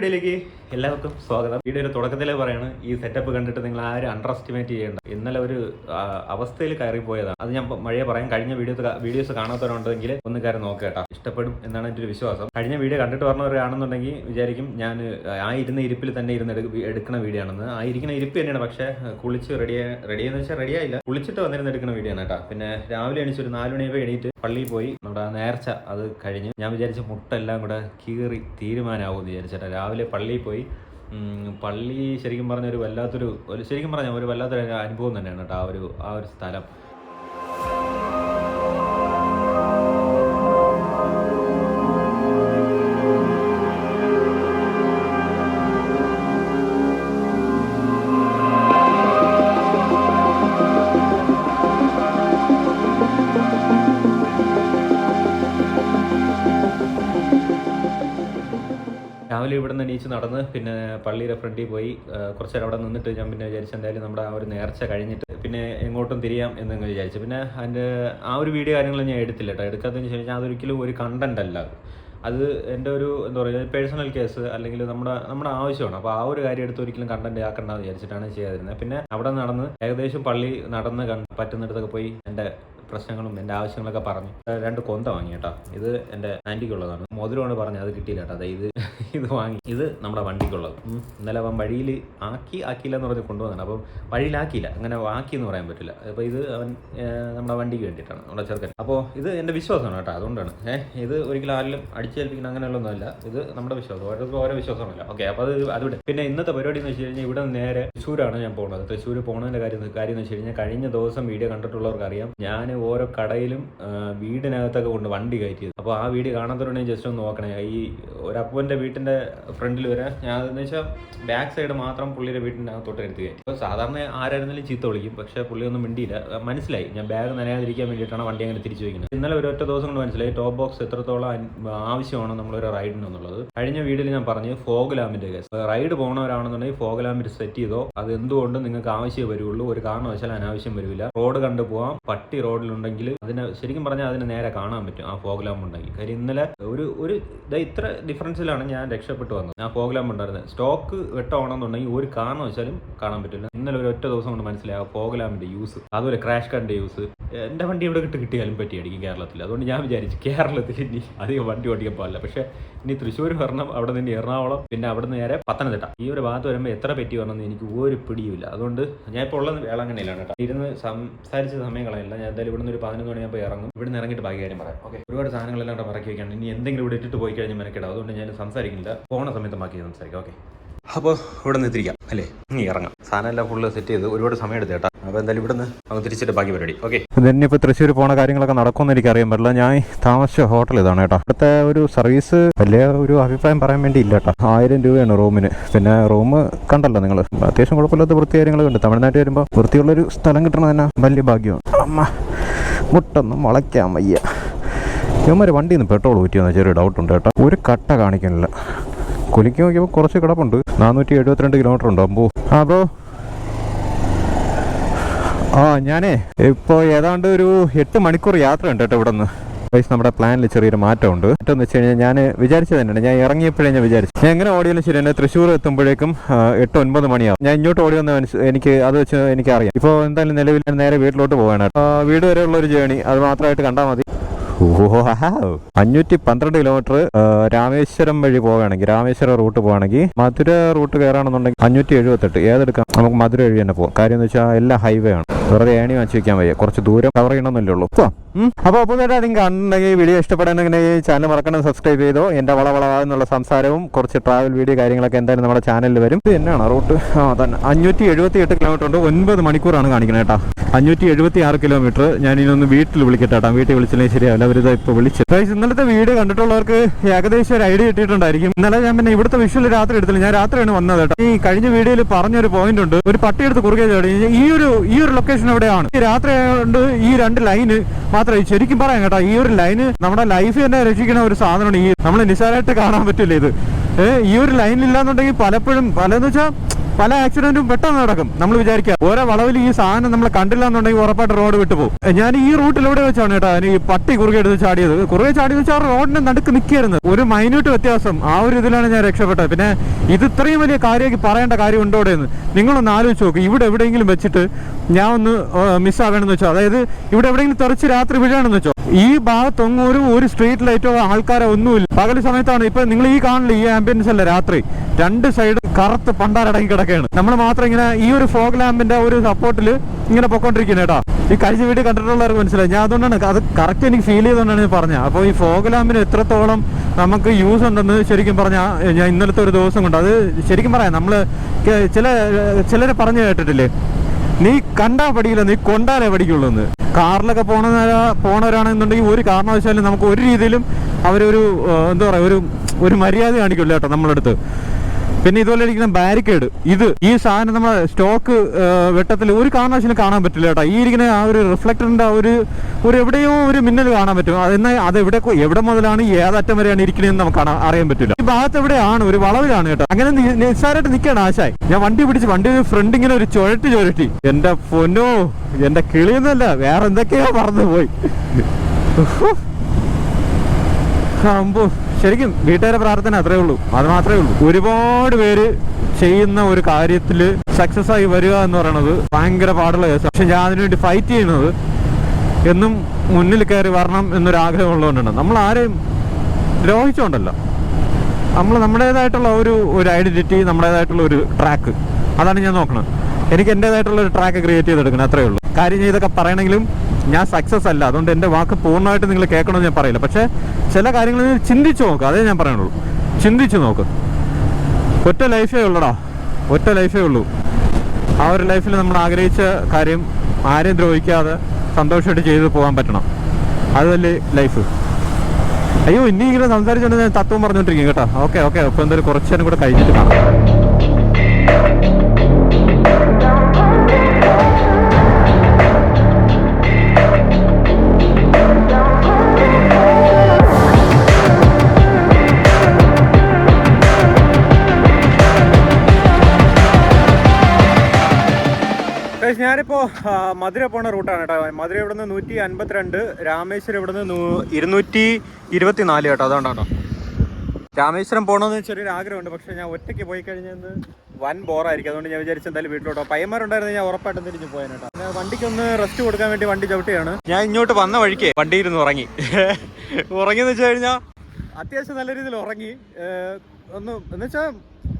Daily की എല്ലാവർക്കും സ്വാഗതം. വീഡിയോയുടെ തുടക്കത്തിലേ പറയാണ് ഈ സെറ്റപ്പ് കണ്ടിട്ട് നിങ്ങൾ ആരും അണ്ടർ എസ്റ്റിമേറ്റ് ചെയ്യേണ്ട. ഇന്നലെ ഒരു അവസ്ഥയിൽ കയറി പോയതാണ്. അത് ഞാൻ മഴയെ പറയാം. കഴിഞ്ഞ വീഡിയോസ് വീഡിയോസ് കാണാത്തവരുണ്ടെങ്കിൽ ഒന്ന് കയറി നോക്കുക കേട്ടോ. ഇഷ്ടപ്പെടും എന്നാണ് എന്റെ ഒരു വിശ്വാസം. കഴിഞ്ഞ വീഡിയോ കണ്ടിട്ട് പറഞ്ഞവരാണെന്നുണ്ടെങ്കിൽ വിചാരിക്കും ഞാൻ ആ ഇരുന്ന ഇരിപ്പിൽ തന്നെ ഇരുന്ന് എടുക്കുന്ന വീഡിയോ ആണെന്ന്. ആ ഇരിക്കുന്ന ഇരിപ്പ് തന്നെയാണ്. പക്ഷേ കുളിച്ച് റെഡി റെഡി എന്ന് വെച്ചാൽ റെഡി ആയില്ല. കുളിച്ചിട്ട് വന്നിരുന്ന് എടുക്കുന്ന വീഡിയോ ആണ് കേട്ടോ. പിന്നെ രാവിലെ എണീച്ച് ഒരു നാല് വരെ എണീറ്റ് പള്ളിയിൽ പോയി. നമ്മുടെ നേർച്ച അത് കഴിഞ്ഞ് ഞാൻ വിചാരിച്ച മുട്ടെല്ലാം കൂടെ കീറി തീരുമാനമാവും എന്ന് വിചാരിച്ചിട്ട് രാവിലെ പള്ളിയിൽ പോയി ഉം, പള്ളി ശരിക്കും പറഞ്ഞ ഒരു വല്ലാത്തൊരു ശരിക്കും പറഞ്ഞ ഒരു വല്ലാത്തൊരു അനുഭവം തന്നെയാണ് കേട്ടോ ആ ഒരു ആ ഒരു സ്ഥലം. രാവിലെ ഇവിടെ നിന്ന് എണീച്ച് നടന്ന് പിന്നെ പള്ളിയുടെ ഫ്രണ്ടിൽ പോയി കുറച്ച് നേരം അവിടെ നിന്നിട്ട് ഞാൻ പിന്നെ വിചാരിച്ചു എന്തായാലും നമ്മുടെ ആ ഒരു നേർച്ച കഴിഞ്ഞിട്ട് പിന്നെ എങ്ങോട്ടും തിരിയാം എന്ന് വിചാരിച്ചു. പിന്നെ അതിന്റെ ആ ഒരു വീഡിയോ കാര്യങ്ങൾ ഞാൻ എടുത്തില്ല കേട്ടോ എടുക്കാത്തതിന് ശേഷം അതൊരിക്കലും ഒരു കണ്ടന്റ് അല്ല അത്. എന്റെ ഒരു എന്താ പറയുക പേഴ്സണൽ കേസ് അല്ലെങ്കിൽ നമ്മുടെ നമ്മുടെ ആവശ്യമാണ്. അപ്പോൾ ആ ഒരു കാര്യം എടുത്ത് ഒരിക്കലും കണ്ടന്റ് ആക്കണ്ടെന്ന് വിചാരിച്ചിട്ടാണ് ചെയ്യാതിരുന്നത്. പിന്നെ അവിടെ നടന്ന് ഏകദേശം പള്ളി നടന്ന് പറ്റുന്നിടത്തൊക്കെ പോയി എന്റെ പ്രശ്നങ്ങളും എന്റെ ആവശ്യങ്ങളൊക്കെ പറഞ്ഞു. രണ്ട് കൊന്ത വാങ്ങി കേട്ടോ. ഇത് എന്റെ ആന്റിക്കുള്ളതാണ്. മോതിരമാണ് പറഞ്ഞത് അത് കിട്ടിയില്ല കേട്ടോ. അതെ ഇത് ഇത് വാങ്ങി. ഇത് നമ്മുടെ വണ്ടിക്കുള്ളത്. ഇന്നലെ അവൻ വഴിയിൽ ആക്കി ആക്കിയില്ല എന്ന് പറഞ്ഞ് കൊണ്ടുവന്നാണ് അപ്പം വഴിയിലാക്കിയില്ല അങ്ങനെ ആക്കി എന്ന് പറയാൻ പറ്റില്ല. അപ്പോൾ ഇത് അവൻ നമ്മുടെ വണ്ടിക്ക് വേണ്ടിയിട്ടാണ് നമ്മുടെ ചെറുക്കൻ. അപ്പോൾ ഇത് എന്റെ വിശ്വാസമാണ് കേട്ടോ അതുകൊണ്ടാണ്. ഏഹ് ഇത് ഒരിക്കലും ആരിലും അടിച്ചേൽപ്പിക്കണം അങ്ങനെയുള്ളൊന്നുമല്ല ഇത് നമ്മുടെ വിശ്വാസം. ഓരോരുത്തർക്കും ഓരോ വിശ്വാസമാണല്ലോ ഓക്കെ അപ്പോൾ അത് അതിവിടെ പിന്നെ ഇന്നത്തെ പരിപാടി എന്ന് വെച്ച് കഴിഞ്ഞാൽ ഇവിടെ നേരെ തൃശ്ശൂരാണ് ഞാൻ പോകുന്നത്. തൃശ്ശൂർ പോകുന്നതിന്റെ കാര്യം കാര്യം എന്ന് വെച്ച് കഴിഞ്ഞാൽ കഴിഞ്ഞ ദിവസം വീഡിയോ കണ്ടിട്ടുള്ളവർക്ക് അറിയാം ഞാൻ ഓരോ കടയിലും വീടിനകത്തൊക്കെ കൊണ്ട് വണ്ടി കയറ്റിയത്. അപ്പോൾ ആ വീട് കാണാത്തവരുണ്ടെങ്കിൽ ജസ്റ്റ് ഒന്ന് നോക്കണേ. ഈ ഒരപ്പന്റെ വീട്ടിന്റെ ഫ്രണ്ടിൽ വരെ ഞാൻ എന്ന് വെച്ചാൽ ബാക്ക് സൈഡ് മാത്രം പുള്ളിയുടെ വീട്ടിന്റെ അകത്തോട്ട് എടുത്ത് കയറ്റി അപ്പോൾ സാധാരണ ആരായിരുന്നാലും ചീത്ത വിളിക്കും. പക്ഷേ പുള്ളിയൊന്നും മിണ്ടിയില്ല. മനസ്സിലായി. ഞാൻ ബാഗ് നനയാതിരിക്കാൻ വേണ്ടിയിട്ടാണ് വണ്ടി അങ്ങനെ തിരിച്ചു വയ്ക്കുന്നത്. ഇന്നലെ ഒരു ഒറ്റ ദിവസം കൊണ്ട് മനസ്സിലായി. ടോപ്പ് ബോക്സ് എത്രത്തോളം ആവശ്യമാണ് നമ്മളൊരു റൈഡിന് എന്നുള്ളത് കഴിഞ്ഞ വീഡിയോയിൽ ഞാൻ പറഞ്ഞു ഫോഗ് ലാമ്പിന്റെ കേസ്. റൈഡ് പോകുന്നവരാണെന്നുണ്ടെങ്കിൽ ഫോഗ് ലാമ്പിൽ സെറ്റ് ചെയ്തോ അത് എന്തുകൊണ്ടും നിങ്ങൾക്ക് ആവശ്യമേ വരുള്ളൂ? ഒരു കാരണവശാലും അനാവശ്യം വരില്ല. റോഡ് കണ്ടു പോവാം. പട്ടി റോഡിലുണ്ടെങ്കിൽ അതിനെ ശരിക്കും പറഞ്ഞാൽ അതിനെ നേരെ കാണാൻ പറ്റും ആ ഫോഗ് ലാമ്പ് ഉണ്ടെങ്കിൽ. കാര്യം ഇന്നലെ ഒരു ഒരു ഇത്ര ഡിഫറൻസിലാണ് ഞാൻ രക്ഷപ്പെട്ടു വന്നത്. ആ ഫോഗ് ലാമ്പ് ഉണ്ടായിരുന്നത് സ്റ്റോക്ക് വെട്ടമാണെന്നുണ്ടെങ്കിൽ ഒരു വെച്ചാലും കാണാൻ പറ്റില്ല. ഇന്നലെ ഒരു ഒറ്റ ദിവസം കൊണ്ട് മനസ്സിലായി ആ ഫോഗ് ലാമ്പിന്റെ യൂസ് അതുപോലെ ക്രാഷ് കാർഡിന്റെ യൂസ് എന്റെ വണ്ടി ഇവിടെ കിട്ടി കിട്ടിയാലും പറ്റിയായിരിക്കും കേരളത്തിൽ. അതുകൊണ്ട് ഞാൻ വിചാരിച്ചു കേരളത്തിൽ ഇനി അധികം വണ്ടി ഓടിക്കാൻ പാടില്ല. പക്ഷേ ഇനി തൃശ്ശൂർ വരണം അവിടെ നിന്ന് എറണാകുളം പിന്നെ അവിടെ നിന്ന് നേരെ പത്തനംതിട്ട. ഈ ഒരു ഭാഗത്ത് വരുമ്പോൾ എത്ര പറ്റി വരണമെന്ന് എനിക്ക് ഒരു പിടിയുമില്ല. അതുകൊണ്ട് ഞാൻ ഇപ്പോൾ ഉള്ളത് വേളാങ്കണ്ണിയിലാണ് കേട്ടോ. ഇരുന്ന് സംസാരിച്ച സമയം ഞാൻ എന്തായാലും ഇവിടുന്ന് ഒരു പതിനൊന്ന് മണിയാകുമ്പോൾ ഇറങ്ങും. ഇവിടുന്ന് ഇറങ്ങിയിട്ട് ബാക്കി കാര്യം പറയാം. ഓക്കെ ഒരുപാട് സാധനങ്ങളെല്ലാം അവിടെ മറക്കി വെക്കാണ് ഇനി എന്തെങ്കിലും ഇവിടെ ഇട്ടിട്ട് പോയി കഴിഞ്ഞാൽ മെനക്കെടാം. അതുകൊണ്ട് ഞാൻ സംസാരിക്കില്ല പോണ സമയത്ത് ബാക്കി സംസാരിക്കാം. ഓക്കെ അപ്പോൾ ഇവിടെ നിന്ന് എത്തിരിക്കാം അല്ലേ? ഇനി ഇറങ്ങാം. സാധനം എല്ലാം ഫുള്ള് സെറ്റ് ചെയ്ത് ഒരുപാട് സമയം എടുത്ത് കേട്ടോ. അപ്പോൾ എന്തായാലും ഇവിടുന്ന് അങ്ങ് തിരിച്ചിട്ട് ബാക്കി പരിപാടി. ഓക്കെ ഇതന്നെ ഇപ്പോൾ തൃശ്ശൂർ പോണ കാര്യങ്ങളൊക്കെ നടക്കുമെന്ന് എനിക്ക് അറിയാൻ പറ്റില്ല. ഞാൻ താമസിച്ച ഹോട്ടൽ ഇതാണ് കേട്ടോ. ഇവിടുത്തെ ഒരു സർവീസ് വലിയ ഒരു അഭിപ്രായം പറയാൻ വേണ്ടി ഇല്ല കേട്ടോ. ആയിരം രൂപയാണ് റൂമിന്. പിന്നെ റൂം കണ്ടല്ലോ നിങ്ങൾ അത്യാവശ്യം കുഴപ്പമില്ലാത്ത വൃത്തി കാര്യങ്ങളൊക്കെ ഉണ്ട്. തമിഴ്നാട്ടിൽ വരുമ്പോൾ വൃത്തിയുള്ളൊരു സ്ഥലം കിട്ടണം തന്നെ വലിയ ഭാഗ്യമാണ്. അമ്മ. മുട്ടൊന്നും മുളയ്ക്കാൻ വയ്യ. ഇവന്മാർ വണ്ടി നിന്ന് പെട്രോൾ ഊറ്റിയെന്ന് ചെറിയ ഡൗട്ട് ഉണ്ട് കേട്ടോ. ഒരു കട്ട കാണിക്കുന്നില്ല. കുലിക്ക് നോക്കിയപ്പോൾ കുറച്ച് കിടപ്പുണ്ട്. നാനൂറ്റി എഴുപത്തിരണ്ട് കിലോമീറ്റർ ഉണ്ട് അമ്പോ. ആ ബ്രോ ആ ഞാനേ ഇപ്പോൾ ഏതാണ്ട് ഒരു എട്ട് മണിക്കൂർ യാത്ര ഉണ്ട് കേട്ടോ ഇവിടെ നിന്ന് ഗൈസ് നമ്മുടെ പ്ലാനിൽ ചെറിയൊരു മാറ്റമുണ്ട്. മാറ്റം വെച്ച് കഴിഞ്ഞാൽ ഞാൻ വിചാരിച്ചത് തന്നെയാണ്. ഞാൻ ഇറങ്ങിയപ്പോഴേ ഞാൻ വിചാരിച്ചു. ഞാൻ എങ്ങനെ ഓടിയാലും ശരി തന്നെ തൃശ്ശൂർ എത്തുമ്പോഴേക്കും എട്ട് ഒൻപത് മണിയാവും. ഞാൻ ഇങ്ങോട്ട് ഓടി വന്ന എനിക്ക് അത് വെച്ച് എനിക്ക് അറിയാം ഇപ്പോൾ എന്തായാലും നിലവിൽ നേരെ വീട്ടിലോട്ട് പോകാനാണ് വീട് വരെയുള്ള ഒരു ജേണി അത് മാത്രമായിട്ട് കണ്ടാൽ മതി. അഞ്ഞൂറ്റി പന്ത്രണ്ട് കിലോമീറ്റർ രാമേശ്വരം വഴി പോവുകയാണെങ്കിൽ രാമേശ്വരം റൂട്ട് പോവുകയാണെങ്കിൽ മധുര റൂട്ട് കയറാണെന്നുണ്ടെങ്കിൽ അഞ്ഞൂറ്റി എഴുപത്തെട്ട്. ഏതെടുക്കാം? നമുക്ക് മധുര വഴി തന്നെ പോകാം കാര്യം എന്ന് വെച്ചാൽ എല്ലാ ഹൈവേ ആണ്. വെറുതെ ഏണി വാങ്ങിച്ചു വയ്ക്കാൻ വയ്യ. കുറച്ച് ദൂരം കവർ ചെയ്യണമെന്നല്ലേ ഉള്ളൂ. അപ്പോൾ പുതുതായിട്ട് നിങ്ങൾ കണ്ടിട്ടുണ്ടെങ്കിൽ വീഡിയോ ഇഷ്ടപ്പെടണമെങ്കിൽ ചാനൽ മറക്കണം സബ്സ്ക്രൈബ് ചെയ്തോ. എന്റെ വള എന്നുള്ള സംസാരവും കുറച്ച് ട്രാവൽ വീഡിയോ കാര്യങ്ങളൊക്കെ എന്തായാലും നമ്മുടെ ചാനലിൽ വരും. ഇത് തന്നെയാണ് റൂട്ട്? ആ തന്നെ. അഞ്ഞൂറ്റി എഴുപത്തി എട്ട് കിലോമീറ്റർ ഉണ്ട്. ഒൻപത് മണിക്കൂറാണ് കാണിക്കുന്നത് കേട്ടോ. അഞ്ഞൂറ്റി എഴുപത്തി ആറ് കിലോമീറ്റർ ഞാൻ ഇനൊന്ന് വീട്ടിൽ വിളിക്കട്ടെ കേട്ടോ. വീട്ടിൽ വിളിച്ചില്ലെങ്കിൽ ശരിയാവില്ല. അവരിത് ഇപ്പോൾ വിളിച്ചു ഇന്നലത്തെ വീഡിയോ കണ്ടിട്ടുള്ളവർക്ക് ഏകദേശം ഒരു ഐഡിയ കിട്ടിയിട്ടുണ്ടായിരിക്കും. ഇന്നലെ ഞാൻ പിന്നെ ഇവിടുത്തെ വിഷ്വൽ രാത്രി എടുത്തില്ല. ഞാൻ രാത്രിയാണ് വന്നത് കേട്ടോ. ഈ കഴിഞ്ഞ വീഡിയോയിൽ പറഞ്ഞൊരു പോയിന്റ് ഉണ്ട്. ഒരു പട്ടിയെടുത്ത് കുറുകെ ചാടി. ഈ ഒരു ഈ ഒരു ലൊക്കേഷൻ എവിടെയാണ്? ഈ രാത്രി ആയതുകൊണ്ട് ഈ രണ്ട് ലൈന് മാത്രമേ ശരിക്കും പറയാം കേട്ടോ ഈ ഒരു ലൈന് നമ്മുടെ ലൈഫ് തന്നെ രക്ഷിക്കുന്ന ഒരു സാധനമാണ് ഈ നമ്മൾ നിസ്സാരമായിട്ട് കാണാൻ പറ്റില്ല ഇത്. ഈ ഒരു ലൈൻ ഇല്ലാന്നുണ്ടെങ്കിൽ പലപ്പോഴും പലന്ന് വെച്ചാൽ പല ആക്സിഡന്റും പെട്ടെന്ന് നടക്കും. നമ്മൾ വിചാരിക്കുക ഓരോ വളവിൽ ഈ സാധനം നമ്മൾ കണ്ടില്ല എന്നുണ്ടെങ്കിൽ ഉറപ്പായിട്ട് റോഡ് വിട്ടു പോകും. ഞാൻ ഈ റൂട്ടിലൂടെ വെച്ചാണ് കേട്ടോ ഈ പട്ടി കുറുകെ എടുത്ത് ചാടിയത്. കുറുകെ ചാടി വെച്ചാൽ റോഡിന്റെ നടുക്ക് നിൽക്കായിരുന്നു ഒരു മൈന്യൂട്ട് വ്യത്യാസം. ആ ഒരു ഇതിലാണ് ഞാൻ രക്ഷപ്പെട്ടത്. പിന്നെ ഇത് ഇത്രയും വലിയ കാര്യമാക്കി പറയേണ്ട കാര്യം ഉണ്ടോ എന്ന്. നിങ്ങളൊന്ന് ആലോചിച്ച് നോക്ക്. ഇവിടെ എവിടെയെങ്കിലും വെച്ചിട്ട് ഞാൻ ഒന്ന് മിസ്സാകണമെന്ന് വെച്ചോ? അതായത് ഇവിടെ എവിടെയെങ്കിലും തെറിച്ച് രാത്രി വീഴണമെന്ന് വെച്ചോ? ഈ ഭാഗത്തൊന്നും ഒരു ഒരു സ്ട്രീറ്റ് ലൈറ്റോ ആൾക്കാരോ ഒന്നുമില്ല. പകൽ സമയത്താണ്. ഇപ്പൊ നിങ്ങൾ ഈ കാണില്ല ഈ ആംബിയൻസ് അല്ല രാത്രി? രണ്ട് സൈഡ് കറുത്ത് പണ്ടാരടങ്ങി കിടക്കുകയാണ്. നമ്മൾ മാത്രം ഇങ്ങനെ ഈ ഒരു ഫോഗ് ലാമ്പിന്റെ ഒരു സപ്പോർട്ടിൽ ഇങ്ങനെ പൊക്കോണ്ടിരിക്കുന്നത് കേട്ടോ. ഈ കഴിഞ്ഞ വീട് കണ്ടിട്ടുള്ളവർക്ക് മനസ്സിലായി. ഞാൻ അതുകൊണ്ടാണ് അത് കറക്റ്റ് എനിക്ക് ഫീൽ ചെയ്തുകൊണ്ടാണ് ഞാൻ പറഞ്ഞത്. അപ്പോൾ ഈ ഫോഗ് ലാമ്പിന് എത്രത്തോളം നമുക്ക് യൂസ് ഉണ്ടെന്ന് ശരിക്കും പറഞ്ഞാൽ ഞാൻ ഇന്നലത്തെ ഒരു ദിവസം കൊണ്ട് അത് ശരിക്കും പറയാം. നമ്മൾ ചില ചിലരെ പറഞ്ഞു കേട്ടിട്ടില്ലേ? നീ കണ്ടാ പഠിക്കില്ല നീ കൊണ്ടാലേ പഠിക്കുള്ളൂ എന്ന്. കാറിലൊക്കെ പോണ പോണവരാണെന്നുണ്ടെങ്കിൽ ഒരു കാരണവശാലും നമുക്ക് ഒരു രീതിയിലും അവരൊരു എന്താ പറയുക ഒരു ഒരു മര്യാദ കാണിക്കില്ല കേട്ടോ നമ്മളടുത്ത്. പിന്നെ ഇതുപോലെ ഇരിക്കുന്ന ബാരിക്കേഡ്. ഇത് ഈ സാധനം നമ്മുടെ സ്റ്റോക്ക് വെട്ടത്തിൽ ഒരു കാരണവശാലും കാണാൻ പറ്റില്ല കേട്ടോ. ഈ ഇരിക്കുന്ന ആ ഒരു റിഫ്ലക്ടറിന്റെ ആ ഒരു ഒരു എവിടെയോ ഒരു മിന്നൽ കാണാൻ പറ്റും. എന്നാൽ അത് എവിടെ എവിടെ മുതലാണ് ഏതറ്റം വരെയാണ് ഇരിക്കണതെന്ന് നമുക്ക് അറിയാൻ പറ്റില്ല. ഈ ഭാഗത്ത് എവിടെയാണ്? ഒരു വളവിലാണ് കേട്ടോ. അങ്ങനെ നിസ്സാരമായിട്ട് നിൽക്കുകയാണ് ആശായി. ഞാൻ വണ്ടി പിടിച്ച് വണ്ടി ഫ്രണ്ട് ഇങ്ങനെ ഒരു ചുഴറ്റി ചുഴറ്റി. എന്റെ പൊന്നോ എന്റെ കിളിയൊന്നല്ല വേറെ എന്തൊക്കെയോ പറന്നു പോയി അമ്പോ ശരിക്കും വീട്ടുകാരെ പ്രാർത്ഥന അത്രേ ഉള്ളൂ. അത് മാത്രമേ ഉള്ളൂ. ഒരുപാട് പേര് ചെയ്യുന്ന ഒരു കാര്യത്തിൽ സക്സസ് ആയി വരിക എന്ന് പറയുന്നത് ഭയങ്കര പാടുള്ള കേസാണ് പക്ഷെ ഞാൻ അതിനുവേണ്ടി ഫൈറ്റ് ചെയ്യുന്നത് എന്നും മുന്നിൽ കയറി വരണം എന്നൊരു ആഗ്രഹം ഉള്ളതുകൊണ്ടാണ് നമ്മൾ ആരെയും ദ്രോഹിച്ചുകൊണ്ടല്ല നമ്മൾ നമ്മുടേതായിട്ടുള്ള ഒരു ഒരു ഐഡന്റിറ്റി നമ്മുടേതായിട്ടുള്ള ഒരു ട്രാക്ക് അതാണ് ഞാൻ നോക്കുന്നത് എനിക്ക് എന്റെതായിട്ടുള്ള ഒരു ട്രാക്ക് ക്രിയേറ്റ് ചെയ്തെടുക്കണം. അത്രേ ഉള്ളൂ. കാര്യം ചെയ്തൊക്കെ പറയണമെങ്കിലും ഞാൻ സക്സസ് അല്ല. അതുകൊണ്ട് എന്റെ വാക്ക് പൂർണമായിട്ട് നിങ്ങൾ കേൾക്കണമെന്ന് ഞാൻ പറയില്ല. പക്ഷേ ചില കാര്യങ്ങൾ ചിന്തിച്ചു നോക്കുക അതേ ഞാൻ പറയുള്ളൂ ചിന്തിച്ചു നോക്ക്. ഒറ്റ ലൈഫേ ഉള്ളടാ. ഒറ്റ ലൈഫേ ഉള്ളൂ. ആ ഒരു ലൈഫിൽ നമ്മൾ ആഗ്രഹിച്ച കാര്യം ആരെയും ദ്രോഹിക്കാതെ സന്തോഷമായിട്ട് ചെയ്തു പോകാൻ പറ്റണം. അതല്ലേ ലൈഫ് അയ്യോ ഇനി ഇങ്ങനെ സംസാരിച്ചുകൊണ്ട് ഞാൻ തത്വം പറഞ്ഞുകൊണ്ടിരിക്കും കേട്ടോ. Okay okay. അപ്പോൾ എന്തായാലും കുറച്ചു നേരം കൂടെ കഴിഞ്ഞിട്ട് കാണാം. ഗൈസ്, ഞാനിപ്പോ മധുര പോണ റൂട്ടാണ് കേട്ടോ. മധുര ഇവിടെ നിന്ന് നൂറ്റി അൻപത്തിരണ്ട് രാമേശ്വരം ഇവിടെ നിന്ന് ഇരുന്നൂറ്റി ഇരുപത്തിനാല് കേട്ടോ അതുകൊണ്ടാണ് കേട്ടോ. രാമേശ്വരം പോകണമെന്ന് ചെറിയൊരു ആഗ്രഹമുണ്ട് പക്ഷേ ഞാൻ ഒറ്റയ്ക്ക് പോയി കഴിഞ്ഞാൽ വൻ ബോറായിരിക്കും. അതുകൊണ്ട് ഞാൻ വിചാരിച്ചു എന്തായാലും വീട്ടിലോട്ടോ. പയ്യന്മാരുണ്ടായിരുന്നു ഞാൻ ഉറപ്പായിട്ടും തിരിഞ്ഞു പോയാൻ കേട്ടോ. വണ്ടിക്കൊന്ന് റെസ്റ്റ് കൊടുക്കാൻ വേണ്ടി വണ്ടി ചവിട്ടിയാണ്. ഞാൻ ഇങ്ങോട്ട് വന്ന വഴിക്ക് വണ്ടിയിരുന്ന് ഉറങ്ങി. ഉറങ്ങിയെന്ന് വെച്ച് കഴിഞ്ഞാൽ അത്യാവശ്യം നല്ല രീതിയിൽ ഉറങ്ങി. ഒന്ന് എന്ന് വെച്ചാൽ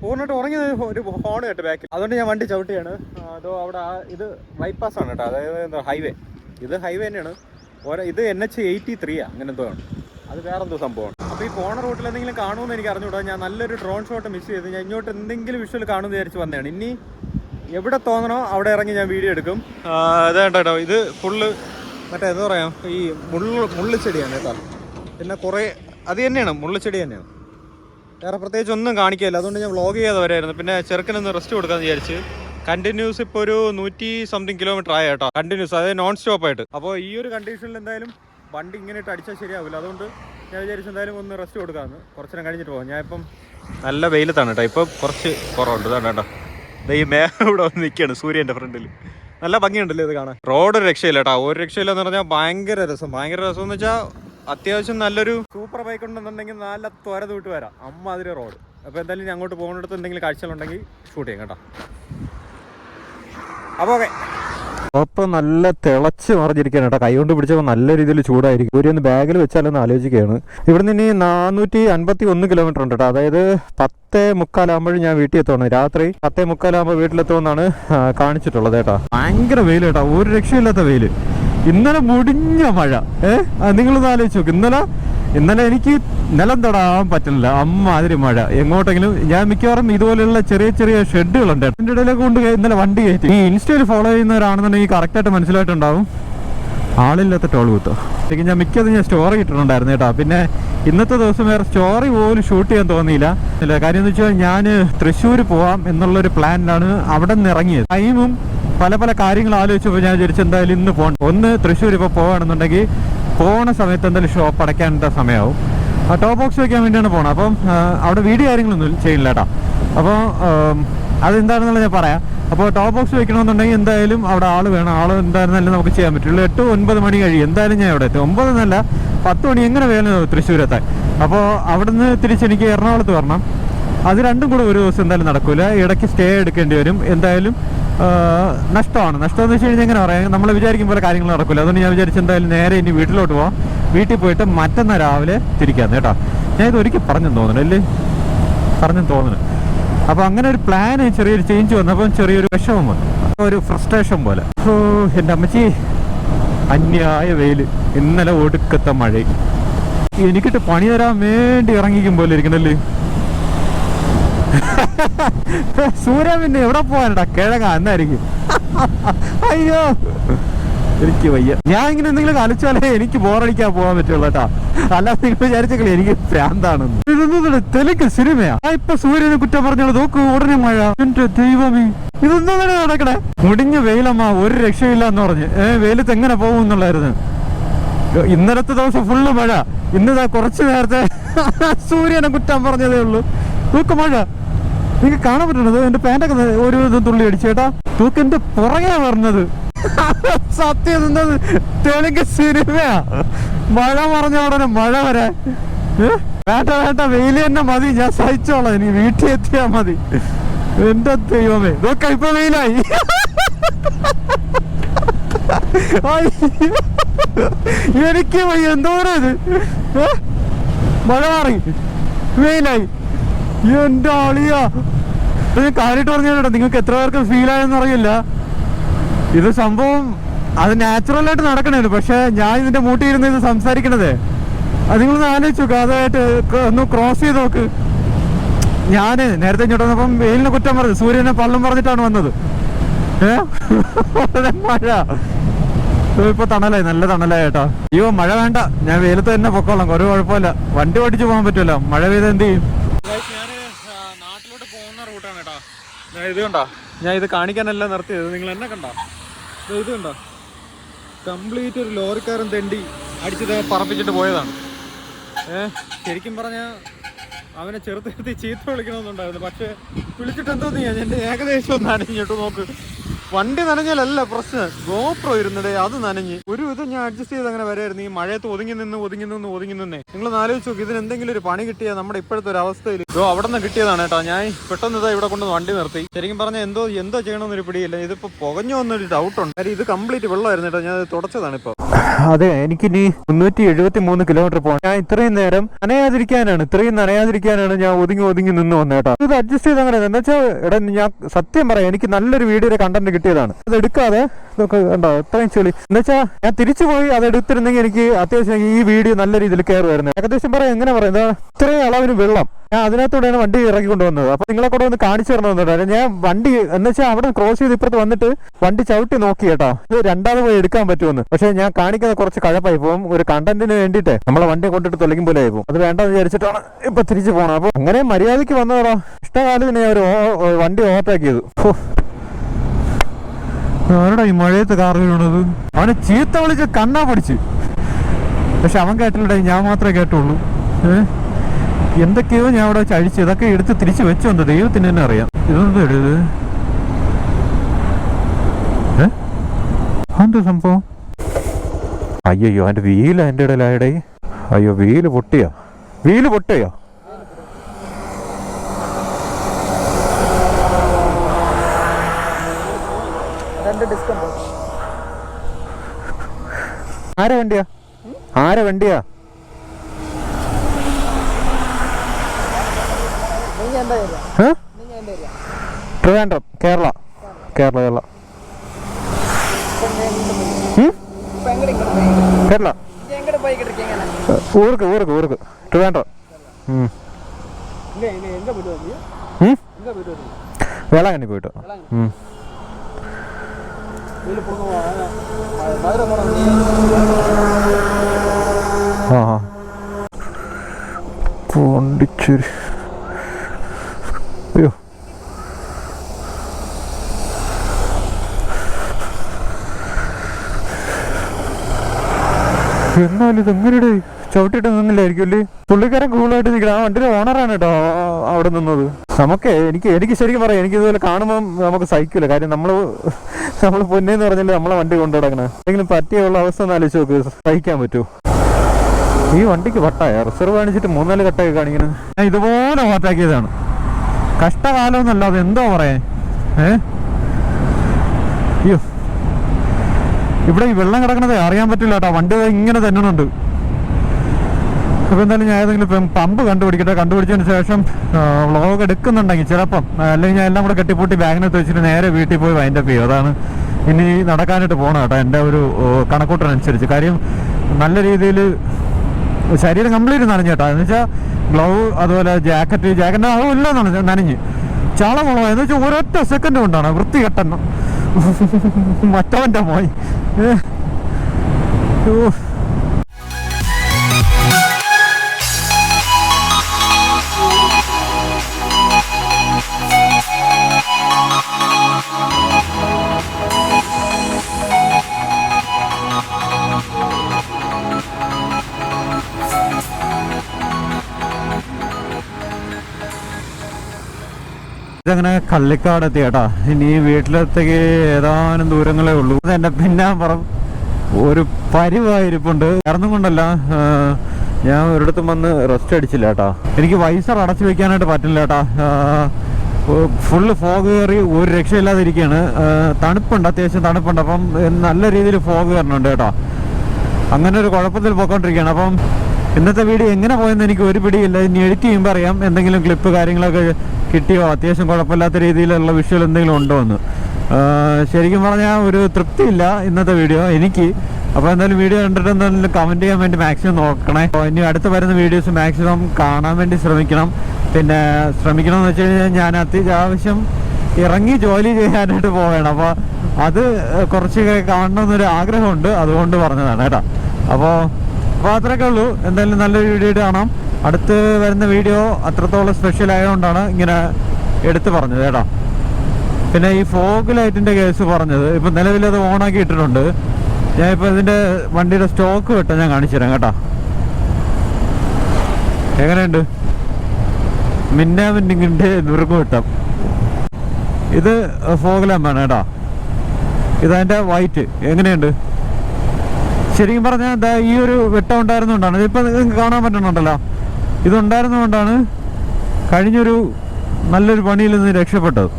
പൂർണമായിട്ട് ഉറങ്ങി ഒരു ഹോൺ കേട്ട് ബാക്കിൽ അതുകൊണ്ട് ഞാൻ വണ്ടി ചവിട്ടിയാണ്. അതോ അവിടെ ആ ഇത് ബൈപ്പാസ് ആണ് കേട്ടോ. അതായത് എന്താ ഹൈവേ ഇത് ഹൈവേ തന്നെയാണ്. ഓരോ ഇത് എൻ എച്ച് എയ്റ്റി ത്രീയാ അങ്ങനെ എന്തോ അത് വേറെ എന്തോ സംഭവമാണ്. അപ്പോൾ ഈ പോണ റൂട്ടിൽ എന്തെങ്കിലും കാണുമെന്ന് എനിക്ക് അറിഞ്ഞുകൂടാ. ഞാൻ നല്ലൊരു ഡ്രോൺ ഷോട്ട് മിസ് ചെയ്ത്. ഞാൻ ഇങ്ങോട്ട് എന്തെങ്കിലും വിഷ്വൽ കാണുമെന്ന് വിചാരിച്ച് വന്നതാണ്. ഇനി എവിടെ തോന്നണോ അവിടെ ഇറങ്ങി ഞാൻ വീഡിയോ എടുക്കും. അതെ കേട്ടോ ഇത് ഫുള്ള് മറ്റേ എന്താ പറയാ ഈ മുള്ളു മുള്ളിച്ചെടിയാണ് കേട്ടോ. പിന്നെ കുറേ അത് തന്നെയാണ്. മുള്ളിച്ചെടി തന്നെയാണ്. വേറെ പ്രത്യേകിച്ച് ഒന്നും കാണിക്കില്ല അതുകൊണ്ട് ഞാൻ വ്ളോഗ് ചെയ്യാതെ വരായിരുന്നു. പിന്നെ ചെറുക്കനൊന്ന് റെസ്റ്റ് കൊടുക്കാന്ന് വിചാരിച്ച് കണ്ടിന്യൂസ് ഇപ്പോൾ ഒരു നൂറ്റി സംതിങ് കിലോമീറ്റർ ആയ കേട്ടോ. കണ്ടിന്യൂസ് അതായത് നോൺ സ്റ്റോപ്പ് ആയിട്ട്. അപ്പോൾ ഈ ഒരു കണ്ടീഷനിൽ എന്തായാലും വണ്ടി ഇങ്ങനെ ഇട്ട് അടിച്ചാൽ ശരിയാവില്ല അതുകൊണ്ട് ഞാൻ വിചാരിച്ചു എന്തായാലും ഒന്ന് റെസ്റ്റ് കൊടുക്കാമെന്ന് കുറച്ച് നേരം കഴിഞ്ഞിട്ട് പോകാം. ഞാൻ ഇപ്പം നല്ല വെയിലത്താണ് കേട്ടോ. ഇപ്പം കുറച്ച് കുറവുണ്ട്. ഇതാണ് കേട്ടോ. ഈ മേഘം ഇവിടെ വന്ന് നിൽക്കുകയാണ് സൂര്യന്റെ ഫ്രണ്ടിൽ നല്ല ഭംഗിയുണ്ടല്ലോ ഇത് കാണാൻ? റോഡ് രക്ഷയില്ല കേട്ടോ. ഒരു രക്ഷയില്ല എന്ന് പറഞ്ഞാൽ ഭയങ്കര രസം. ഭയങ്കര രസം എന്ന് വെച്ചാൽ അത്യാവശ്യം നല്ലൊരു സൂപ്പർ ബൈക്ക് ഉണ്ടെന്നുണ്ടെങ്കിൽ നല്ല ത്വര തൂട്ട് വരാം. അമ്മ അമ്മാതിരി റോഡ്. അപ്പോൾ എന്തായാലും ഞാൻ അങ്ങോട്ട് പോകുന്നിടത്ത് എന്തെങ്കിലും കാഴ്ചകളുണ്ടെങ്കിൽ ഷൂട്ട് ചെയ്യാം കേട്ടോ. അപ്പോൾ ഓക്കെ നല്ല തിളച്ച് മറിഞ്ഞിരിക്കുകയാണ് കേട്ടോ. കൈകൊണ്ട് പിടിച്ചപ്പോ പിടിച്ചപ്പോൾ നല്ല രീതിയിൽ ചൂടായിരിക്കും. ഒരു ഒന്ന് ബാഗിൽ വെച്ചാലൊന്ന് ആലോചിക്കുകയാണ്. ഇവിടുന്ന് ഇനി നാനൂറ്റി അൻപത്തി ഒന്ന് കിലോമീറ്റർ ഉണ്ട് കേട്ടോ. അതായത് പത്തേ മുക്കാലാകുമ്പോഴും ഞാൻ വീട്ടിൽ എത്തുവാണ്. രാത്രി പത്തേ മുക്കാലാകുമ്പോൾ വീട്ടിലെത്തുമെന്നാണ് കാണിച്ചിട്ടുള്ളത് കേട്ടോ. ഭയങ്കര വെയിൽ കേട്ടോ. ഒരു രക്ഷയില്ലാത്ത വെയിൽ ഇന്നലെ മുടിഞ്ഞ മഴ. ഏഹ് നിങ്ങളൊന്ന് ആലോചിച്ച് ഇന്നലെ ഇന്നലെ എനിക്ക് നിലം തൊടാൻ പറ്റില്ല അമ്മാതിരി മഴ. എങ്ങോട്ടെങ്കിലും ഞാൻ മിക്കവാറും ഇതുപോലെയുള്ള ചെറിയ ചെറിയ ഷെഡുകളുണ്ട്. അതിന്റെ ഇടയിലേക്ക് കൊണ്ട് ഇന്നലെ വണ്ടി കയറ്റി. ഈ ഇൻസ്റ്റയിൽ ഫോളോ ചെയ്യുന്നവരാണെന്നുണ്ടെങ്കിൽ കറക്റ്റായിട്ട് മനസ്സിലായിട്ടുണ്ടാവും. ആളില്ലാത്ത ടോൾ കുത്തോ ശരിക്കും ഞാൻ മിക്കതും ഞാൻ സ്റ്റോറി ഇട്ടിട്ടുണ്ടായിരുന്നു കേട്ടോ. പിന്നെ ഇന്നത്തെ ദിവസം വേറെ സ്റ്റോറി പോലും ഷൂട്ട് ചെയ്യാൻ തോന്നിയില്ല. കാര്യം എന്ന് വെച്ചാൽ ഞാൻ തൃശ്ശൂർ പോവാം എന്നുള്ളൊരു പ്ലാനിലാണ് അവിടെ നിന്ന് ഇറങ്ങിയത്. ടൈമും പല പല കാര്യങ്ങൾ ആലോചിച്ചപ്പോൾ ഞാൻ വിചാരിച്ചു എന്തായാലും ഇന്ന് പോകണം ഒന്ന് തൃശ്ശൂർ ഇപ്പോൾ പോകുകയാണെന്നുണ്ടെങ്കിൽ പോണ സമയത്ത് എന്തായാലും ഷോപ്പ് അടയ്ക്കാനുള്ള സമയമാവും. ആ ടോപ്പ് ബോക്സ് വയ്ക്കാൻ വേണ്ടിയാണ് പോകണം അപ്പം അവിടെ വീഡിയോ കാര്യങ്ങളൊന്നും ചെയ്യില്ല കേട്ടോ അപ്പോൾ അതെന്താണെന്നുള്ളത് ഞാൻ പറയാം. അപ്പോൾ ടോപ്പ് ബോക്സ് വെക്കണമെന്നുണ്ടെങ്കിൽ എന്തായാലും അവിടെ ആൾ വേണം. ആൾ എന്തായിരുന്നാലും നമുക്ക് ചെയ്യാൻ പറ്റുള്ളൂ. എട്ട് ഒൻപത് മണി കഴിയും. എന്തായാലും ഞാൻ അവിടെ എത്തും. ഒമ്പത് എന്നല്ല പത്ത് മണി എങ്ങനെ വേണം തൃശ്ശൂരെത്താൻ അപ്പോൾ അവിടുന്ന് തിരിച്ച് എനിക്ക് എറണാകുളത്ത് വരണം. അത് രണ്ടും കൂടെ ഒരു ദിവസം എന്തായാലും നടക്കില്ല ഇടയ്ക്ക് സ്റ്റേ എടുക്കേണ്ടി വരും. എന്തായാലും നഷ്ടമാണ്. നഷ്ടം എന്ന് വെച്ച് കഴിഞ്ഞാൽ എങ്ങനെ പറയാം? നമ്മൾ വിചാരിക്കും പോലെ കാര്യങ്ങൾ നടക്കില്ല അതുകൊണ്ട് ഞാൻ വിചാരിച്ചു എന്തായാലും നേരെ ഇനി വീട്ടിലോട്ട് പോവാം. വീട്ടിൽ പോയിട്ട് മറ്റന്നാ രാവിലെ തിരിക്കാന്ന് കേട്ടോ. ഞാൻ ഇത് ഒരിക്കൽ പറഞ്ഞു തോന്നുന്നു അല്ലേ? പറഞ്ഞു തോന്നുന്നു. അപ്പോൾ അങ്ങനെ ഒരു പ്ലാൻ ചെറിയൊരു ചേഞ്ച് വന്നപ്പം ചെറിയൊരു വിഷമം വന്നു. ഒരു ഫ്രസ്ട്രേഷൻ പോലെ. ഓ എന്റെ അമ്മച്ചി അന്യായ വെയിൽ ഇന്നലെ ഒടുക്കത്തെ മഴ. എനിക്കിട്ട് പണി തരാൻ വേണ്ടി ഇറങ്ങിക്കും പോലെ ഇരിക്കണല്ലേ? സൂര്യ പിന്നെ എവിടെ പോകാനടാ കിഴങ്ങ എന്നായിരിക്കും? അയ്യോ. എനിക്ക് വയ്യ. ഞാൻ ഇങ്ങനെ എന്തെങ്കിലും കളിച്ചാലേ എനിക്ക് ബോറടിക്കാൻ പോകാൻ പറ്റുള്ളൂ കേട്ടാ. അല്ലാതെ നിങ്ങൾ വിചാരിച്ചെങ്കിൽ എനിക്ക് ഭ്രാന്താണെന്ന്. ഇതൊന്നും തെലുങ്ക് സിനിമയാ. ഇപ്പൊ സൂര്യനെ കുറ്റം പറഞ്ഞോളൂ നോക്കൂ ഉടനെ മഴ. എന്റെ ദൈവമേ. ഇതൊന്നും തന്നെ നടക്കണേ. മുടിഞ്ഞ വെയിലമ്മ ഒരു രക്ഷയില്ല എന്ന് പറഞ്ഞ്. ഏ വെയിലത്ത് എങ്ങനെ പോകും എന്നുള്ളായിരുന്നു. ഇന്നലത്തെ ദിവസം ഫുള്ള് മഴ. ഇന്ന് കുറച്ചു കുറച്ച് നേരത്തെ സൂര്യനെ കുറ്റം പറഞ്ഞതേ ഉള്ളൂ. തൂക്ക് മഴ. നിങ്ങൾക്ക് കാണാൻ പറ്റുന്നത്? എന്റെ പാന്റൊക്കെ ഒരു ഇതും തുള്ളി അടിച്ചേട്ടാ തൂക്ക് എന്റെ പുറകെ പറഞ്ഞത് സത്യം തെലുങ്ക് സിനിമയാ. മഴ പറഞ്ഞ ഉടനെ മഴ വരെ? വേണ്ട വേണ്ട വെയിൽ തന്നെ മതി. ഞാൻ സഹിച്ചോളാം. എനിക്ക് വീട്ടിൽ എത്തിയാ മതി. എന്റെ ദൈവമേ. നോക്ക ഇപ്പൊ വെയിലായി. എനിക്ക് എന്തോരം ഇത്? മഴ മാറി. വെയിലായി. എന്റെ ഇത് ഞാൻ കാര്യമായിട്ട് പറഞ്ഞാട്ടോ നിങ്ങൾക്ക് എത്ര പേർക്ക് ഫീൽ ആയെന്ന് അറിയില്ല. ഇത് സംഭവം അത് നാച്ചുറൽ ആയിട്ട് നടക്കണേന് പക്ഷെ ഞാൻ ഇതിന്റെ മൂട്ടിയിരുന്ന് ഇത് സംസാരിക്കണതേ. അത് നിങ്ങളൊന്ന് ആലോചിച്ചു അതായിട്ട് ഒന്ന് ക്രോസ് ചെയ്ത് നോക്ക്. ഞാൻ നേരത്തെ ഇങ്ങോട്ട് വന്നപ്പം വെയിലിനെ കുറ്റം പറഞ്ഞു സൂര്യനെ പള്ളം പറഞ്ഞിട്ടാണ് വന്നത്. ഏ? മഴ. ഇപ്പൊ തണലായി നല്ല തണലായി കേട്ടോ. അയ്യോ മഴ വേണ്ട. ഞാൻ വെയിലത്ത് തന്നെ പൊക്കോളാം ഒരു കുഴപ്പമില്ല. വണ്ടി ഓടിച്ചു പോകാൻ പറ്റുമല്ലോ മഴ പെയ്ത് എന്ത് ചെയ്യും ഞാൻ നാട്ടിലോട്ട് പോകുന്ന റൂട്ടാണ് കേട്ടോ ഞാൻ ഇത് കണ്ടോ? ഞാൻ ഇത് കാണിക്കാനല്ല നിർത്തിയത്. നിങ്ങൾ എന്നെ കണ്ടോ? ഇത് കണ്ടോ? കംപ്ലീറ്റ് ഒരു ലോറിക്കാരൻ തെണ്ടി അടിച്ചത് പറപ്പിച്ചിട്ട് പോയതാണ്. ഏ ശരിക്കും പറഞ്ഞ അവനെ ചെറുത്ത് ചെറുത്തി ചീത്ത വിളിക്കണമെന്നുണ്ടായിരുന്നു. പക്ഷേ വിളിച്ചിട്ട് എന്തോ ഞാൻ? എന്റെ ഏകദേശം ഒന്ന് നനഞ്ഞിട്ട് നോക്ക്. വണ്ടി നനഞ്ഞാലല്ല പ്രശ്നം. ഗോപ്രോ ഇരുന്നിടേ അത് നനഞ്ഞ്. ഒരു ഇത് ഞാൻ അഡ്ജസ്റ്റ് ചെയ്ത് അങ്ങനെ വരായിരുന്നു. ഈ മഴയത്ത് ഒതുങ്ങി നിന്ന് ഒതുങ്ങി നിന്ന് ഒതുങ്ങി നിന്നേ. നിങ്ങൾ ആലോചിച്ച് നോക്കി ഇതിന് എന്തെങ്കിലും ഒരു പണി കിട്ടിയ നമ്മുടെ ഇപ്പോഴത്തെ ഒരു അവസ്ഥയിൽ ഇതോ അവിടെ നിന്ന് കിട്ടിയതാണ് കേട്ടോ. ഞാൻ പെട്ടെന്ന് ഇതാ ഇവിടെ കൊണ്ട് വണ്ടി നിർത്തി. ശരിക്കും പറഞ്ഞാൽ എന്തോ എന്തോ ചെയ്യണമെന്നൊരു പിടിയില്ല. ഇതിപ്പോ പുകഞ്ഞോ എന്നൊരു ഡൗട്ട് ഉണ്ട്. കാര്യം ഇത് കംപ്ലീറ്റ് വെള്ളമായിരുന്നു കേട്ടോ. ഞാൻ തുടച്ചതാണ് ഇപ്പൊ. അതെ എനിക്കിനി മുന്നൂറ്റി എഴുപത്തി മൂന്ന് കിലോമീറ്റർ പോകണം. ഞാൻ ഇത്രയും നേരം നനയാതിരിക്കാനാണ്. ഇത്രയും നനയാതിരിക്കാനാണ് ഞാൻ ഒതുങ്ങി ഒതുങ്ങി നിന്ന് വന്നേട്ടാ ഇത് അഡ്ജസ്റ്റ് ചെയ്ത് അങ്ങനെ എന്താ വെച്ചാൽ ഞാൻ സത്യം പറയാം എനിക്ക് നല്ലൊരു വീഡിയോ കണ്ടന്റ് കിട്ടിയതാണ്. അത് എടുക്കാതെ കണ്ടോ? ഇത്രയും ചെളി. എന്നുവെച്ചാ ഞാൻ തിരിച്ചു പോയി അത് എടുത്തിരുന്നെങ്കിൽ എനിക്ക് അത്യാവശ്യം ഈ വീഡിയോ നല്ല രീതിയിൽ കയറുമായിരുന്നു. ഏകദേശം പറയാം എങ്ങനെ പറയാം? ഇതാ ഇത്രയും അളവിന് വെള്ളം. ഞാൻ അതിനകത്തൂടെയാണ് വണ്ടി ഇറക്കി കൊണ്ടുവന്നത്. അപ്പൊ നിങ്ങളെ കൂടെ ഒന്ന് കാണിച്ചു തരണം തരണമെന്നുണ്ടായിരുന്നു ഞാൻ വണ്ടി എന്നുവെച്ചാൽ അവിടെ ക്രോസ് ചെയ്ത് ഇപ്പുറത്ത് വന്നിട്ട് വണ്ടി ചവിട്ടി നോക്കി കേട്ടോ. ഇത് രണ്ടാമത് പോയി എടുക്കാൻ പറ്റുമെന്ന്. പക്ഷെ ഞാൻ കാണിക്കുന്ന കുറച്ച് കഴപ്പായി പോകും ഒരു കണ്ടന്റിന് വേണ്ടിയിട്ട് നമ്മളെ വണ്ടി കൊണ്ടിട്ട് തൊലക്കും പോലെ ആയി പോകും അത് വേണ്ടെന്ന് വിചാരിച്ചിട്ടാണ് ഇപ്പൊ തിരിച്ചു പോകണം അപ്പൊ അങ്ങനെ മര്യാദയ്ക്ക് വന്നതാ ഇഷ്ടകാലത്തിന് ഞാൻ ഒരു വണ്ടി ഓവർടേക്ക് ചെയ്തു. ആരടാ ഈ മഴയത്ത് കാർ വീണത്? അവനെ ചീത്ത വിളിച്ച് കണ്ണാ പഠിച്ച് പക്ഷെ അവൻ കേട്ടില്ലടേ ഞാൻ മാത്രമേ കേട്ടുള്ളൂ. ഏഹ് എന്തൊക്കെയോ ഞാൻ അവിടെ വെച്ച് അഴിച്ച് ഇതൊക്കെ എടുത്ത് തിരിച്ചു വെച്ചോണ്ട് ദൈവത്തിന് തന്നെ അറിയാം. ഇതെന്താ എടുത്ത് ഏ? അതെന്താ സംഭവം? അയ്യോ അതിന്റെ വീൽ അതിന്റെ ഇടയിലായടേ. അയ്യോ വീൽ പൊട്ടിയോ? വീൽ പൊട്ടിയോ രണ്ട് ഡിസ്ക് ഉണ്ട് ആരെ വണ്ടിയാ ആരെ വണ്ടിയാ നിങ്ങൾ എന്താ ഏരിയ ഏ നിങ്ങൾ എന്താ ഏരിയ ട്രിവാൻഡ്രം കേരള കേരള കേരള ഉം? இப்போ எங்கட இங்கே போய் കേരള எங்கட போய்கிட்டு இருக்கீங்க ഊർക്ക് ഊർക്ക് ഊർക്ക് ട്രിവാൻഡ്രം ഉം. ആ. പോണ്ടിച്ചേരി അയ്യോ. എന്നാലും ഇതെങ്ങനെയുടെ ചവിട്ടിട്ട് നിന്നില്ലായിരിക്കും പുള്ളിക്കാരൻ കൂളായിട്ട് നിൽക്കണം ആ വണ്ടിയുടെ ഓണറാണ് കേട്ടോ അവിടെ നിന്നത്. നമുക്ക് എനിക്ക് എനിക്ക് ശരിക്കും പറയാം എനിക്ക് ഇതുപോലെ കാണുമ്പോൾ നമുക്ക് സഹിക്കില്ല കാര്യം നമ്മൾ നമ്മൾ പൊന്നേന്ന് പറഞ്ഞാൽ നമ്മളെ വണ്ടി കൊണ്ടു നടക്കണേ. എന്തെങ്കിലും പറ്റിയുള്ള അവസ്ഥ ഒന്ന് ആലോചിച്ച് നോക്ക് സഹിക്കാൻ പറ്റൂ. ഈ വണ്ടിക്ക് വട്ടായ റിസർവ് കാണിച്ചിട്ട് മൂന്നാൽ കട്ടൊക്കെ കാണിക്കണേ. ഞാൻ ഇതുപോലെ ഓവർട്ടാക്കിയതാണ് കഷ്ടകാലം എന്നല്ല അത് എന്തോ പറയാ അയ്യോ. ഇവിടെ ഈ വെള്ളം കിടക്കണത് അറിയാൻ പറ്റില്ല കേട്ടോ വണ്ടി ഇങ്ങനെ തന്നെയുണ്ട് അപ്പോൾ എന്തായാലും ഞാൻ ഏതെങ്കിലും ഇപ്പം പമ്പ് കണ്ടുപിടിക്കട്ടെ കണ്ടുപിടിച്ചതിന് ശേഷം വ്ളോഗ് എടുക്കുന്നുണ്ടെങ്കിൽ ചിലപ്പം അല്ലെങ്കിൽ ഞാൻ എല്ലാം കൂടെ കെട്ടിപ്പൂട്ടി ബാഗിനകത്ത് വെച്ചിട്ട് നേരെ വീട്ടിൽ പോയി വൈൻഡപ്പ് ചെയ്യും. അതാണ് ഇനി നടക്കാനായിട്ട് പോകണം കേട്ടോ എന്റെ ഒരു കണക്കൂട്ടനുസരിച്ച്. കാര്യം നല്ല രീതിയിൽ ശരീരം കംപ്ലീറ്റ് നനഞ്ഞു കേട്ടോ. എന്ന് വെച്ചാൽ ഗ്ലൗ അതുപോലെ ജാക്കറ്റ് ജാക്കറ്റ് അതും എല്ലാം നനഞ്ഞ് നനഞ്ഞ്. ചാളമുളോ എന്ന് വെച്ചാൽ ഒരൊറ്റ സെക്കൻഡ് കൊണ്ടാണ് വൃത്തി കെട്ടെന്ന് മറ്റവന്റെ മോയി. ഓ. ഇതങ്ങനെ കള്ളിക്കാടെത്തി കേട്ടാ. ഇനി വീട്ടിലെത്തേക്ക് ഏതാനും ദൂരങ്ങളേ ഉള്ളൂ. എന്റെ പിന്നെ പറ ഒരു പരിവായിരിപ്പുണ്ട്. ഇറന്നും കൊണ്ടല്ല ഞാൻ ഒരിടത്തും വന്ന് റെസ്റ്റ് അടിച്ചില്ല കേട്ടാ. എനിക്ക് വൈസർ അടച്ചു വെക്കാനായിട്ട് പറ്റില്ല കേട്ടാ. ഫുള്ള് ഫോഗ് കയറി ഒരു രക്ഷയില്ലാതെ ഇരിക്കുകയാണ് തണുപ്പുണ്ട് അത്യാവശ്യം തണുപ്പുണ്ട്. അപ്പം നല്ല രീതിയിൽ ഫോഗ് കയറണുണ്ട് കേട്ടോ. അങ്ങനെ ഒരു കുഴപ്പത്തിൽ പോയിക്കൊണ്ടിരിക്കുകയാണ്. അപ്പം ഇന്നത്തെ വീഡിയോ എങ്ങനെ പോയെന്ന് എനിക്ക് ഒരു പിടിയില്ല. ഇനി എഡിറ്റ് ചെയ്യുമ്പോൾ അറിയാം. എന്തെങ്കിലും ക്ലിപ്പ് കാര്യങ്ങളൊക്കെ കിട്ടിയോ? അത്യാവശ്യം കുഴപ്പമില്ലാത്ത രീതിയിലുള്ള വിഷ്വൽ എന്തെങ്കിലും ഉണ്ടോ എന്ന്. ശരിക്കും പറഞ്ഞാൽ ഒരു തൃപ്തിയില്ല ഇന്നത്തെ വീഡിയോ എനിക്ക്. അപ്പോൾ എന്തായാലും വീഡിയോ കണ്ടിട്ട് എന്തായാലും കമന്റ് ചെയ്യാൻ വേണ്ടി മാക്സിമം നോക്കണേ. ഇനി അടുത്ത് വരുന്ന വീഡിയോസ് മാക്സിമം കാണാൻ വേണ്ടി ശ്രമിക്കണം. പിന്നെ ശ്രമിക്കണം എന്ന് വെച്ച് കഴിഞ്ഞാൽ ഞാൻ അത്യാവശ്യം ഇറങ്ങി ജോലി ചെയ്യാനായിട്ട് പോവുകയാണ്. അപ്പോൾ അത് കുറച്ച് കാണണമെന്നൊരു ആഗ്രഹമുണ്ട്. അതുകൊണ്ട് പറഞ്ഞതാണ് കേട്ടോ. അപ്പോൾ അപ്പോൾ അത്രയൊക്കെ ഉള്ളൂ. എന്തായാലും നല്ലൊരു വീഡിയോ കാണാം. അടുത്ത് വരുന്ന വീഡിയോ അത്രത്തോളം സ്പെഷ്യൽ ആയതുകൊണ്ടാണ് ഇങ്ങനെ എടുത്തു പറഞ്ഞത് കേട്ടോ. പിന്നെ ഈ ഫോഗ് ലൈറ്റിന്റെ കേസ് പറഞ്ഞത് ഇപ്പം നിലവിൽ അത് ഓണാക്കി ഇട്ടിട്ടുണ്ട്. ഞാൻ ഇപ്പോൾ ഇതിന്റെ വണ്ടിയുടെ സ്റ്റോക്ക് വിട്ട ഞാൻ കാണിച്ചു തരാം കേട്ടോ. എങ്ങനെയുണ്ട്? മിന്നാമിന്നിങ്ങിന്റെ നുറുക്ക് വിട്ടം. ഇത് ഫോഗ് ലാമ്പാണ് കേട്ടോ. ഇതതിന്റെ വൈറ്റ് എങ്ങനെയുണ്ട്? ശരിക്കും പറഞ്ഞാൽ ഈ ഒരു വെട്ടം ഉണ്ടായിരുന്നുകൊണ്ടാണ് ഇതിപ്പോൾ നിങ്ങൾക്ക് കാണാൻ പറ്റുന്നുണ്ടല്ലോ. ഇതുണ്ടായിരുന്നുകൊണ്ടാണ് കഴിഞ്ഞൊരു നല്ലൊരു പണിയിൽ നിന്ന് രക്ഷപ്പെട്ടത്.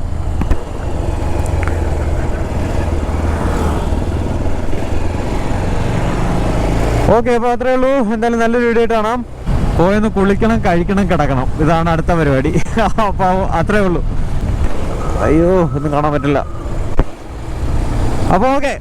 ഓക്കെ അപ്പോൾ അത്രേ ഉള്ളൂ. എന്തായാലും നല്ലൊരു വീഡിയോ ആയിട്ട് കാണാം. പോയൊന്ന് കുളിക്കണം കഴിക്കണം കിടക്കണം. ഇതാണ് അടുത്ത പരിപാടി. അപ്പോൾ അത്രേ ഉള്ളൂ. അയ്യോ ഒന്നും കാണാൻ പറ്റില്ല. അപ്പോൾ ഓക്കെ.